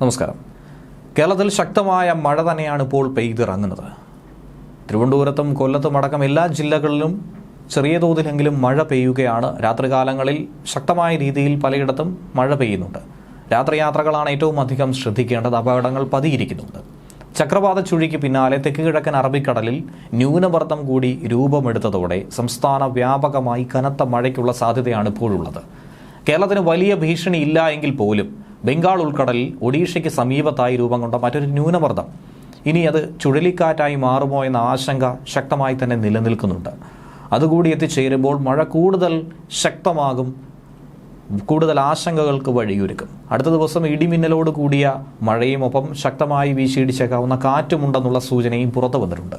നമസ്കാരം. കേരളത്തിൽ ശക്തമായ മഴ തന്നെയാണ് ഇപ്പോൾ പെയ്തിറങ്ങുന്നത്. തിരുവനന്തപുരത്തും കൊല്ലത്തും അടക്കം എല്ലാ ജില്ലകളിലും ചെറിയ തോതിലെങ്കിലും മഴ പെയ്യുകയാണ്. രാത്രികാലങ്ങളിൽ ശക്തമായ രീതിയിൽ പലയിടത്തും മഴ പെയ്യുന്നുണ്ട്. രാത്രി യാത്രകളാണ് ഏറ്റവും അധികം ശ്രദ്ധിക്കേണ്ടത്. അപകടങ്ങൾ പതിയിരിക്കുന്നുണ്ട്. ചക്രവാത ചുഴിക്ക് പിന്നാലെ തെക്ക് കിഴക്കൻ അറബിക്കടലിൽ ന്യൂനമർദ്ദം കൂടി രൂപമെടുത്തതോടെ സംസ്ഥാന വ്യാപകമായി കനത്ത മഴയ്ക്കുള്ള സാധ്യതയാണ് ഇപ്പോഴുള്ളത്. കേരളത്തിന് വലിയ ഭീഷണി ഇല്ല എങ്കിൽ പോലും ബംഗാൾ ഉൾക്കടലിൽ ഒഡീഷയ്ക്ക് സമീപത്തായി രൂപം കൊണ്ട മറ്റൊരു ന്യൂനമർദ്ദം. ഇനി അത് ചുഴലിക്കാറ്റായി മാറുമോ എന്ന ആശങ്ക ശക്തമായി തന്നെ നിലനിൽക്കുന്നുണ്ട്. അതുകൂടി എത്തിച്ചേരുമ്പോൾ മഴ കൂടുതൽ ശക്തമാകും. കൂടുതൽ ആശങ്കകൾക്ക് വഴിയൊരുക്കും. അടുത്ത ദിവസം ഇടിമിന്നലോട് കൂടിയ മഴയും ഒപ്പം ശക്തമായി വീശിയിടിച്ചേക്കാവുന്ന കാറ്റുമുണ്ടെന്നുള്ള സൂചനയും പുറത്തു വന്നിട്ടുണ്ട്.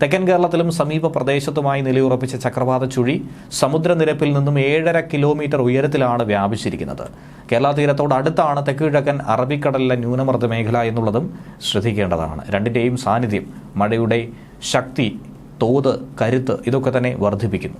തെക്കൻ കേരളത്തിലും സമീപ പ്രദേശത്തുമായി നിലയുറപ്പിച്ച ചക്രവാത ചുഴി സമുദ്രനിരപ്പിൽ നിന്നും ഏഴര കിലോമീറ്റർ ഉയരത്തിലാണ് വ്യാപിച്ചിരിക്കുന്നത്. കേരള തീരത്തോട് അടുത്താണ് തെക്ക് കിഴക്കൻ അറബിക്കടലിലെ ന്യൂനമർദ്ദ മേഖല എന്നുള്ളതും ശ്രദ്ധിക്കേണ്ടതാണ്. രണ്ടിന്റെയും സാന്നിധ്യം മഴയുടെ ശക്തി തോത് കരുത്ത് ഇതൊക്കെ തന്നെ വർദ്ധിപ്പിക്കുന്നു.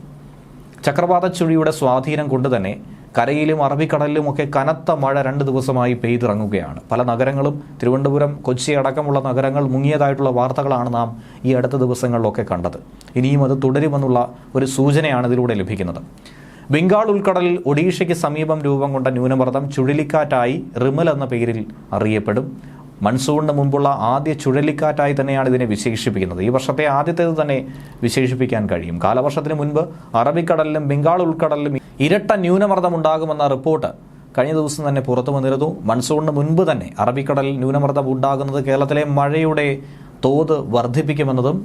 ചക്രവാത ചുഴിയുടെ സ്വാധീനം കൊണ്ട് തന്നെ കരയിലും അറബിക്കടലിലും ഒക്കെ കനത്ത മഴ രണ്ട് ദിവസമായി പെയ്തിറങ്ങുകയാണ്. പല നഗരങ്ങളും തിരുവനന്തപുരം കൊച്ചി അടക്കമുള്ള നഗരങ്ങൾ മുങ്ങിയതായിട്ടുള്ള വാർത്തകളാണ് നാം ഈ അടുത്ത ദിവസങ്ങളിലൊക്കെ കണ്ടത്. ഇനിയും അത് തുടരുമെന്നുള്ള ഒരു സൂചനയാണ് ഇതിലൂടെ ലഭിക്കുന്നത്. ബംഗാൾ ഉൾക്കടലിൽ ഒഡീഷയ്ക്ക് സമീപം രൂപം കൊണ്ട ന്യൂനമർദ്ദം ചുഴലിക്കാറ്റായി റിമൽ എന്ന പേരിൽ അറിയപ്പെടും. മൺസൂണിന് മുമ്പുള്ള ആദ്യ ചുഴലിക്കാറ്റായി തന്നെയാണ് ഇതിനെ വിശേഷിപ്പിക്കുന്നത്. ഈ വർഷത്തെ ആദ്യത്തേത് തന്നെ വിശേഷിപ്പിക്കാൻ കഴിയും. കാലവർഷത്തിന് മുൻപ് അറബിക്കടലിലും ബംഗാൾ ഉൾക്കടലിലും ഇരട്ട ന്യൂനമർദ്ദമുണ്ടാകുമെന്ന റിപ്പോർട്ട് കഴിഞ്ഞ ദിവസം തന്നെ പുറത്തു വന്നിരുന്നു. മൺസൂണിന് മുൻപ് തന്നെ അറബിക്കടലിൽ ന്യൂനമർദ്ദം ഉണ്ടാകുന്നത് കേരളത്തിലെ മഴയുടെ തോത് വർദ്ധിപ്പിക്കുമെന്നതും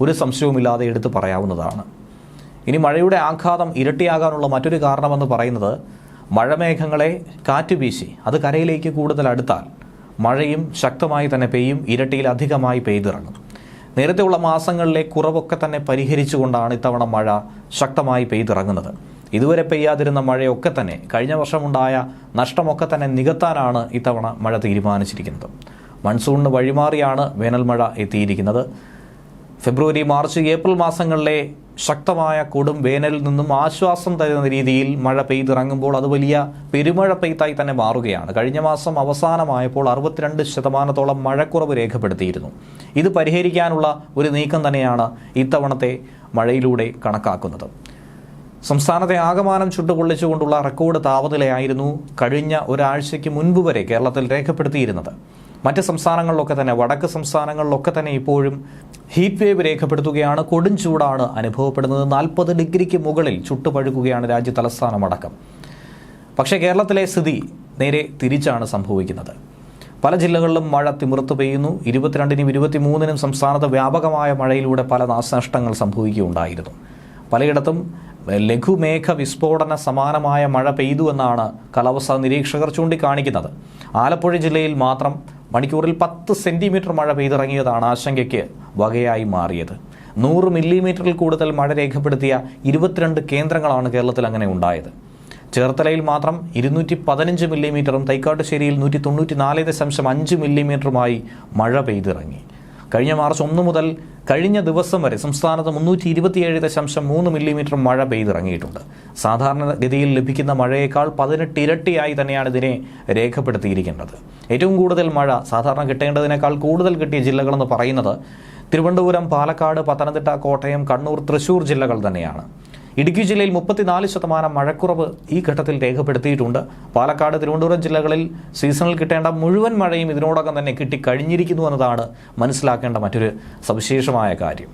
ഒരു സംശയവുമില്ലാതെ എടുത്തു പറയാവുന്നതാണ്. ഇനി മഴയുടെ ആഘാതം ഇരട്ടിയാകാനുള്ള മറ്റൊരു കാരണമെന്ന് പറയുന്നത് മഴമേഘങ്ങളെ കാറ്റ് വീശി അത് കരയിലേക്ക് കൂടുതൽ അടുത്താൽ മഴയും ശക്തമായി തന്നെ പെയ്യും ഇരട്ടിയിൽ അധികമായി പെയ്തിറങ്ങും. നേരത്തെയുള്ള മാസങ്ങളിലെ കുറവൊക്കെ തന്നെ പരിഹരിച്ചുകൊണ്ടാണ് ഇത്തവണ മഴ ശക്തമായി പെയ്തിറങ്ങുന്നത്. ഇതുവരെ പെയ്യാതിരുന്ന മഴയൊക്കെ തന്നെ കഴിഞ്ഞ വർഷമുണ്ടായ നഷ്ടമൊക്കെ തന്നെ നികത്താനാണ് ഇത്തവണ മഴ തീരുമാനിച്ചിരിക്കുന്നത്. മൺസൂണിന് വഴിമാറിയാണ് വേനൽമഴ എത്തിയിരിക്കുന്നത്. ഫെബ്രുവരി മാർച്ച് ഏപ്രിൽ മാസങ്ങളിലെ ശക്തമായ കൊടും വേനലിൽ നിന്നും ആശ്വാസം തരുന്ന രീതിയിൽ മഴ പെയ്തിറങ്ങുമ്പോൾ അത് വലിയ പെരുമഴ പെയ്ത്തായി തന്നെ മാറുകയാണ്. കഴിഞ്ഞ മാസം അവസാനമായപ്പോൾ അറുപത്തിരണ്ട് ശതമാനത്തോളം മഴക്കുറവ് രേഖപ്പെടുത്തിയിരുന്നു. ഇത് പരിഹരിക്കാനുള്ള ഒരു നീക്കം തന്നെയാണ് ഇത്തവണത്തെ മഴയിലൂടെ കണക്കാക്കുന്നത്. സംസ്ഥാനത്തെ ആകമാനം ചുട്ടുപൊള്ളിച്ചുകൊണ്ടുള്ള റെക്കോർഡ് താപനിലയായിരുന്നു കഴിഞ്ഞ ഒരാഴ്ചയ്ക്ക് മുൻപ് വരെ കേരളത്തിൽ രേഖപ്പെടുത്തിയിരുന്നത്. മറ്റ് സംസ്ഥാനങ്ങളിലൊക്കെ തന്നെ വടക്ക് സംസ്ഥാനങ്ങളിലൊക്കെ തന്നെ ഇപ്പോഴും ഹീറ്റ് വേവ് രേഖപ്പെടുത്തുകയാണ്. കൊടും ചൂടാണ് അനുഭവപ്പെടുന്നത്. നാൽപ്പത് ഡിഗ്രിക്ക് മുകളിൽ ചുട്ടുപഴുക്കുകയാണ് രാജ്യ തലസ്ഥാനമടക്കം പക്ഷേ കേരളത്തിലെ സ്ഥിതി നേരെ തിരിച്ചാണ് സംഭവിക്കുന്നത്. പല ജില്ലകളിലും മഴ തിമിർത്ത് പെയ്യുന്നു. ഇരുപത്തിരണ്ടിനും ഇരുപത്തിമൂന്നിനും സംസ്ഥാനത്ത് വ്യാപകമായ മഴയിലൂടെ പല നാശനഷ്ടങ്ങൾ സംഭവിക്കുകയുണ്ടായിരുന്നു. പലയിടത്തും ലഘുമേഘ വിസ്ഫോടന സമാനമായ മഴ പെയ്തു എന്നാണ് കാലാവസ്ഥാ നിരീക്ഷകർ ചൂണ്ടിക്കാണിക്കുന്നത്. ആലപ്പുഴ ജില്ലയിൽ മാത്രം മണിക്കൂറിൽ പത്ത് സെന്റിമീറ്റർ മഴ പെയ്തിറങ്ങിയതാണ് ആശങ്കയ്ക്ക് വകയായി മാറിയത്. നൂറ് മില്ലിമീറ്ററിൽ കൂടുതൽ മഴ രേഖപ്പെടുത്തിയ ഇരുപത്തിരണ്ട് കേന്ദ്രങ്ങളാണ് കേരളത്തിൽ അങ്ങനെ ഉണ്ടായത്. ചേർത്തലയിൽ മാത്രം ഇരുന്നൂറ്റി പതിനഞ്ച് മില്ലിമീറ്ററും തൈക്കാട്ടുശ്ശേരിയിൽ നൂറ്റി തൊണ്ണൂറ്റി നാല് ദശാംശം അഞ്ച് മില്ലിമീറ്ററുമായി മഴ പെയ്തിറങ്ങി. കഴിഞ്ഞ മാർച്ച് ഒന്ന് മുതൽ കഴിഞ്ഞ ദിവസം വരെ സംസ്ഥാനത്ത് മുന്നൂറ്റി ഇരുപത്തിയേഴ് ദശാംശം മൂന്ന് മില്ലിമീറ്റർ മഴ പെയ്തിറങ്ങിയിട്ടുണ്ട്. സാധാരണഗതിയിൽ ലഭിക്കുന്ന മഴയേക്കാൾ പതിനെട്ട് ഇരട്ടിയായി തന്നെയാണ് ഇതിനെ രേഖപ്പെടുത്തിയിരിക്കേണ്ടത്. ഏറ്റവും കൂടുതൽ മഴ സാധാരണ കിട്ടേണ്ടതിനേക്കാൾ കൂടുതൽ കിട്ടിയ ജില്ലകളെന്ന് പറയുന്നത് തിരുവനന്തപുരം പാലക്കാട് പത്തനംതിട്ട കോട്ടയം കണ്ണൂർ തൃശൂർ ജില്ലകൾ തന്നെയാണ്. ഇടുക്കി ജില്ലയിൽ മുപ്പത്തിനാല് ശതമാനം മഴക്കുറവ് ഈ ഘട്ടത്തിൽ രേഖപ്പെടുത്തിയിട്ടുണ്ട്. പാലക്കാട് തിരുവനന്തപുരം ജില്ലകളിൽ സീസണിൽ കിട്ടേണ്ട മുഴുവൻ മഴയും ഇതിനോടകം തന്നെ കിട്ടിക്കഴിഞ്ഞിരിക്കുന്നു എന്നതാണ് മനസ്സിലാക്കേണ്ട മറ്റൊരു സവിശേഷമായ കാര്യം.